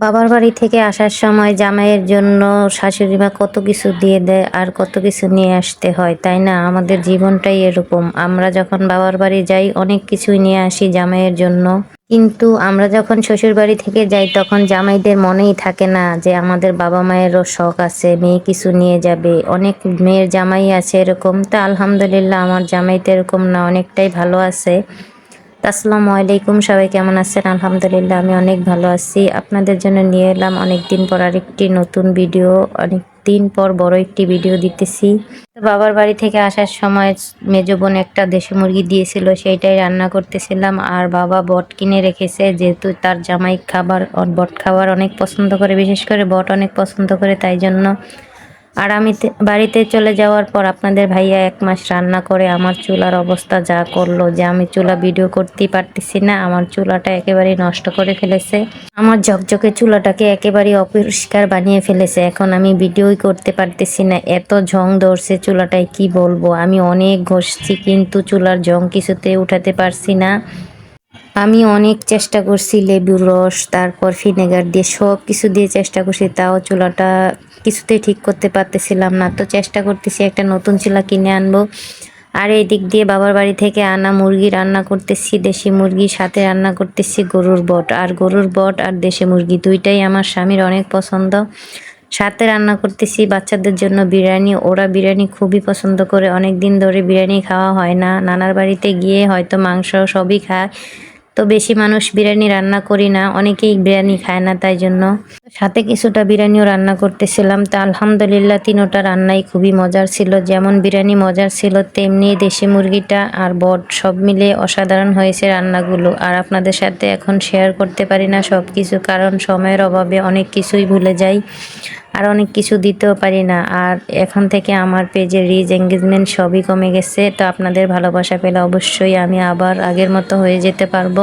বাবার বাড়ি থেকে আসার সময় জামাইয়ের জন্য শাশুড়ি মা কত কিছু দিয়ে দেয় আর কত কিছু নিয়ে আসতে হয়, তাই না? আমাদের জীবনটাই এরকম। আমরা যখন বাবার বাড়ি যাই, অনেক কিছুই নিয়ে আসি জামাইয়ের জন্য। কিন্তু আমরা যখন শ্বশুর বাড়ি থেকে যাই, তখন জামাইদের মনেই থাকে না যে আমাদের বাবা মায়েরও শখ আছে, মেয়ে কিছু নিয়ে যাবে। অনেক মেয়ের জামাই আছে এরকম। তা আলহামদুলিল্লাহ, আমার জামাই তো এরকম না, অনেকটাই ভালো আছে। আসসালামু আলাইকুম, সবাই কেমন আছেন? আলহামদুলিল্লাহ, আমি অনেক ভালো আছি। আপনাদের জন্য নিয়ে এলাম অনেক দিন পর আরেকটি নতুন ভিডিও অনেক দিন পর বড় একটি ভিডিও দিতেছি। বাবার বাড়ি থেকে আসার সময় মেজো বোন একটা দেশি মুরগি দিয়েছিল, সেইটাই রান্না করতেছিলাম। আর বাবা বট কিনে রেখেছে, যেহেতু তার জামাই খাবার, বট খাবার অনেক পছন্দ করে, বিশেষ করে বট অনেক পছন্দ করে, তাই জন্য আর আমি বাড়িতে চলে যাওয়ার পর আপনাদের ভাইয়া এক মাস রান্না করে আমার চুলার অবস্থা যা করল যে আমি চুলা ভিডিও করতেই পারতেছি না, আমার চুলাটা একেবারে নষ্ট করে ফেলেছে। আমার ঝকঝকে চুলাটাকে একেবারে অপরিষ্কার বানিয়ে ফেলেছে, এখন আমি ভিডিওই করতে পারতেছি না, এত ঝং ধরছে চুলাটায়, কি বলব? আমি অনেক ঘষছি কিন্তু চুলার জং কিছুতে উঠাতে পারছি না। আমি অনেক চেষ্টা করছি লেবুর রস, তারপর ভিনেগার দিয়ে সব কিছু দিয়ে চেষ্টা করছি, তাও চুলাটা কিছুতেই ঠিক করতে পারতেছিলাম না। তো চেষ্টা করতেছি একটা নতুন চুলা কিনে আনব। আর এই দিক দিয়ে বাবার বাড়ি থেকে আনা মুরগি রান্না করতেছি, দেশি মুরগি সাথে রান্না করতেছি, গরুর বট। আর গরুর বট আর দেশি মুরগি দুইটাই আমার স্বামীর অনেক পছন্দ। সাথে রান্না করতেছি বাচ্চাদের জন্য বিরিয়ানি। ওরা বিরিয়ানি খুবই পছন্দ করে। অনেক দিন ধরে বিরিয়ানি খাওয়া হয় না। নানার বাড়িতে গিয়ে হয়তো মাংস সবই খায়। তো বেশি মানুষ বিরিয়ানি রান্না করি না, অনেকেই বিরিয়ানি খায় না তাই জন্য। সাথে কিছুটা বিরিয়ানিও রান্না করতেছিলাম, তা আলহামদুলিল্লাহ তিনোটা রান্নাই খুবই মজার ছিল। যেমন বিরিয়ানি মজার ছিল, তেমনি দেশি মুরগিটা আর বট সব মিলে অসাধারণ হয়েছে রান্নাগুলো। আর আপনাদের সাথে এখন শেয়ার করতে পারি না সব কিছু কারণ সময়ের অভাবে অনেক কিছুই ভুলে যাই। আর অনেক কিছু দিতেও পারি না। আর এখন থেকে আমার পেজে রিচ এঙ্গেজমেন্ট সবই কমে গেছে। তো আপনাদের ভালোবাসা পেলে অবশ্যই আমি আবার আগের মতো হয়ে যেতে পারব।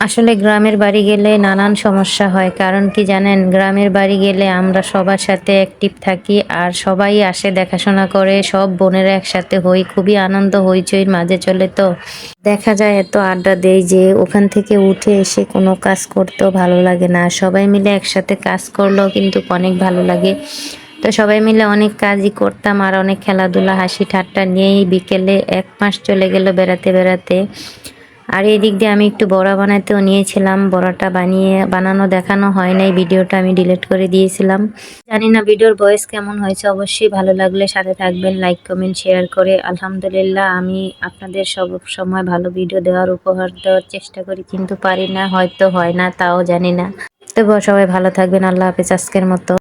আসলে গ্রামের বাড়ি গেলে নানান সমস্যা হয়, কারণ কি জানেন, গ্রামের বাড়ি গেলে আমরা সবার সাথে অ্যাক্টিভ থাকি আর সবাই আসে দেখাশোনা করে, সব বোনেরা একসাথে হই, খুবই আনন্দ হইচইর মাঝে চলে তো। দেখা যায় এত আড্ডা দেই যে ওখান থেকে উঠে এসে কোনো কাজ করতেও ভালো লাগে না। সবাই মিলে একসাথে কাজ করলেও কিন্তু অনেক ভালো লাগে। তো সবাই মিলে অনেক কাজই করতাম আর অনেক খেলাধুলা, হাসি ঠাট্টা নিয়েই বিকেলে এক মাস চলে গেল বেড়াতে বেড়াতে। আর এই দিক দিয়ে আমি একটু বড়া বানাতেও নিয়েছিলাম। বড়াটা বানিয়ে, বানানো, দেখানো হয় নাই। ভিডিওটা আমি ডিলিট করে দিয়েছিলাম। জানি না ভিডিওর ভয়েস কেমন হয়েছে। অবশ্যই ভালো লাগলে সাথে থাকবেন, লাইক, কমেন্ট, শেয়ার করে। আলহামদুলিল্লাহ, আমি আপনাদের সব সময় ভালো ভিডিও দেওয়ার উপহার দেওয়ার চেষ্টা করি। কিন্তু পারি না, হয়তো হয় না, তাও জানি না। তবুও সবাই ভালো থাকবেন। আল্লাহ হাফেজ। আজকের মতো।